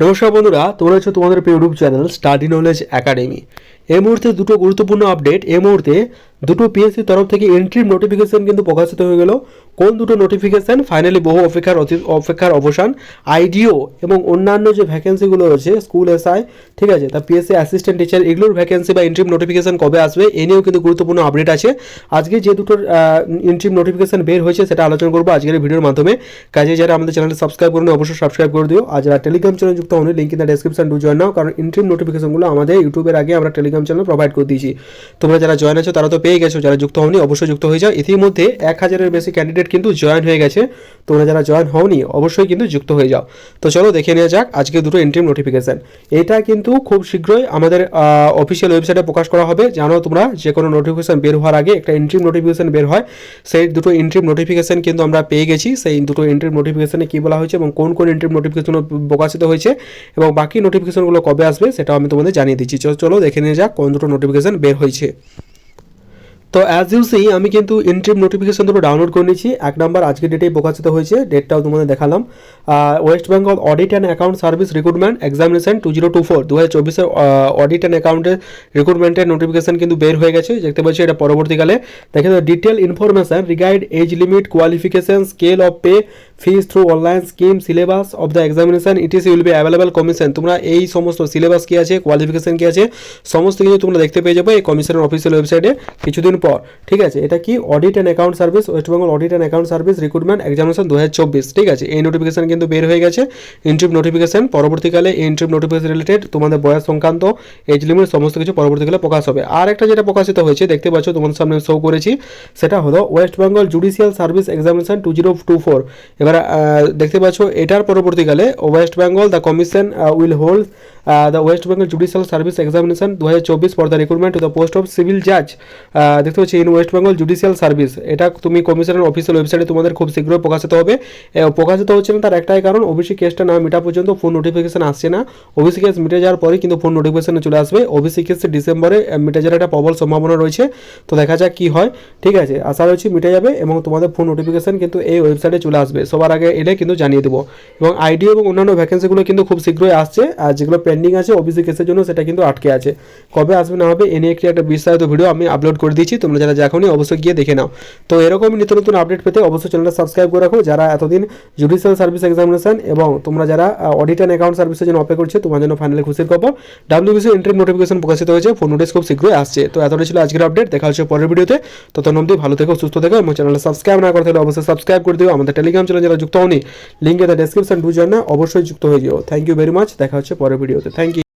নমস্কার বন্ধুরা, তোমরা হচ্ছে তোমাদের YouTube channel study knowledge academy. এই মুহূর্তে দুটো গুরুত্বপূর্ণ আপডেট এই মুহূর্তে দুটো পিএসসির তরফ থেকে এন্ট্রি নোটিফিকেশন কিন্তু প্রকাশিত হয়ে গেল। কোন দুটো নোটিফিকেশন ফাইনালি বহু অপেক্ষার অপেক্ষার অবসান। আইডিও এবং অন্যান্য যে ভ্যাকেন্সিগুলো রয়েছে স্কুল এসআই ঠিক আছে? তা পিএসসি অ্যাসিস্ট্যান্ট টিচার এগুলোর ভ্যাকেন্সি বা ইন্ট্রিম নোটিফিকেশন কবে আসবে, এ নিয়েও কিন্তু গুরুত্বপূর্ণ আপডেট আছে। আজকে যে দুটোর ইন্ট্রিম নোটিফিকেশন বের হয়েছে, সেটা আলোচনা করব আজকের ভিডিওর মাধ্যমে। কাজে যারা আমাদের চ্যানেলটি সাবস্ক্রাইব করুন, অবশ্যই সাবস্ক্রাইব করে দিও। আর যারা টেলিগ্রাম চ্যানেল যুক্ত হন link in the description to join now. কারণ ইন্ট্রিম নোটিফিকেশনগুলো আমাদের ইউটিউবের আগে আমরা টেলিগ্রাম চ্যানেল প্রোভাইড করে দিয়েছি। তোমরা যারা জয়েন আছো, তারা তো পেয়ে গেছো, যারা যুক্ত হওনি, অবশ্যই যুক্ত হয়ে যাও। ইতিমধ্যে এক হাজারের বেশি ক্যান্ডিডেট কিন্তু জয়েন হয়ে গেছে। তোমরা যারা জয়েন হওনি, অবশ্যই কিন্তু যুক্ত হয়ে যাও। তো চলো দেখে নেওয়া যাক আজকে দুটো ইন্ট্রিম নোটিফিকেশন এটা কিন্তু খুব শীঘ্রই আমাদের অফিসিয়াল ওয়েবসাইটে প্রকাশ করা হবে। জানো তোমরা যে কোনো নোটিফিকেশন বের হওয়ার আগে একটা ইন্ট্রিম নোটিফিকেশন বের হয়। সেই দুটো ইন্ট্রিম নোটিফিকেশন কিন্তু আমরা পেয়ে গেছি। সেই দুটো ইন্ট্রিম নোটিফিকেশনে কী বলা হয়েছে এবং কোন কোন ইন্ট্রিম নোটিফিকেশন প্রকাশিত হয়েছে এবং বাকি নোটিফিকেশনগুলো কবে আসবে, সেটাও আমি তোমাদের জানিয়ে দিচ্ছি। চলো দেখে নিয়ে যাক কোন দুটো নোটিফিকেশন বের হয়েছে। তো অ্যাজ ইউ সি আমি কিন্তু ইন্ট্রিম নোটিফিকেশন দুটো ডাউনলোড করে নিয়েছি। এক নাম্বার আজকে ডেটেই প্রকাশিত হয়েছে ডেটটাও তোমাদের দেখালাম। West Bengal audit and account service recruitment examination two zero two four দু হাজার চব্বিশের অডিট অ্যান্ড অ্যাকাউন্টের রিক্রুটমেন্টের নোটিফিকেশন কিন্তু বের হয়ে গেছে, দেখতে পাচ্ছি এটা পরবর্তীকালে। দেখে detail information regard age limit qualification scale of pay fees through online scheme syllabus of the examination it is will be available commission তোমরা এই সমস্ত সিলেবাস কী আছে কোয়ালিফিকেশন কী আছে, সমস্ত কিছু তোমরা দেখতে পেয়ে যাবে এই কমিশনের অফিসিয়াল ওয়েবসাইটে কিছুদিন পর, ঠিক আছে? এটা কি? Audit and account service West Bengal audit and account service recruitment examination দু ঠিক আছে? এই নোটিফিকেশন কিন্তু বের হয়ে গেছে। ইন্ট্রিপ নোটিফিকেশন পরবর্তীকালে এই ইন্ট্রিপ নোটিফিকেশন রিলেটেড তোমাদের বয়স সংক্রান্ত এজ লিমিট সমস্ত কিছু পরবর্তীকালে প্রকাশ হবে। আর একটা যেটা প্রকাশিত হয়েছে, দেখতে পাচ্ছ, তোমাদের সামনে শো করেছি, সেটা হলো West Bengal judicial service examination two zero two four. এবার দেখতে পাচ্ছ, এটার পরবর্তীকালে West Bengal the commission will hold the West Bengal judicial service examination দু হাজার চব্বিশ for the recruitment to the post of civil জাজ দেখতে পাচ্ছি in West Bengal judicial service এটা তুমি কমিশনের অফিসিয়াল ওয়েবসাইটে তোমাদের খুব শীঘ্রই প্রকাশিত হবে। প্রকাশিত হচ্ছে না তার একটাই কারণ ওবিসি কেসটা না মেটা পর্যন্ত ফোন নোটিফিকেশন আসছে না। ওবিসি কেস মিটে যাওয়ার পরে কিন্তু ফোন নোটিফিকেশনে চলে আসবে। ওবিসি কেস ডিসেম্বরে মিটে যাওয়ার একটা প্রবল সম্ভাবনা রয়েছে। তো দেখা যাক কি হয়। ঠিক আছে, আশা রয়েছে মিটে যাবে এবং তোমাদের ফোন নোটিফিকেশন কিন্তু এই ওয়েবসাইটে চলে আসবে। সবার আগে এলে কিন্তু জানিয়ে দেবো। এবং আইডি এবং অন্যান্য ভ্যাকেন্সিগুলো কিন্তু খুব শীঘ্রই আসছে। আর যেগুলো পেন্ডিং আছে ওবিসি কেসের জন্য সেটা কিন্তু আটকে আছে। কবে আসবে না হবে, এ নিয়ে একটি একটা বিস্তারিত ভিডিও আমি আপলোড করে দিয়েছি, তোমরা যারা দেখোনি অবশ্যই গিয়ে দেখে নাও। তো এরকমই নিত্য নতুন আপডেট পেতে অবশ্যই চ্যানেলটা সাবস্ক্রাইব করে রাখো। যারা এতদিন জুডিশিয়াল সার্ভিস এক্সামিনেশন এবং তোমরা যারা অডিট অ্যান্ড অ্যাকাউন্ট সার্ভিসের জন্য অপেক্ষা করছে তোমার জন্য ফাইনালি খুশির খবর। ডাব্লিউবিসি এন্ট্রি নোটিফিকেশন প্রকাশিত হয়েছে ফোন নোটিস খুব শীঘ্রই আসছে। তো এতটাই ছিল আজকের আপডেট দেখা হচ্ছে পরের ভিডিওতে ততক্ষণ অবধি ভালো থেকো, সুস্থ থেকো এবং চ্যানেলটা সাবস্ক্রাইব না করে থাকলে অবশ্যই সাবস্ক্রাইব করে দিও। আমাদের টেলিগ্রাম চ্যানেল যারা যুক্ত হওনি লিঙ্ক দ্য ডেসক্রিপশন টু জন্য অবশ্যই যুক্ত হয়ে যেও। থ্যাংক ইউ ভেরি মাচ দেখা হচ্ছে পরের ভিডিওতে থ্যাংক ইউ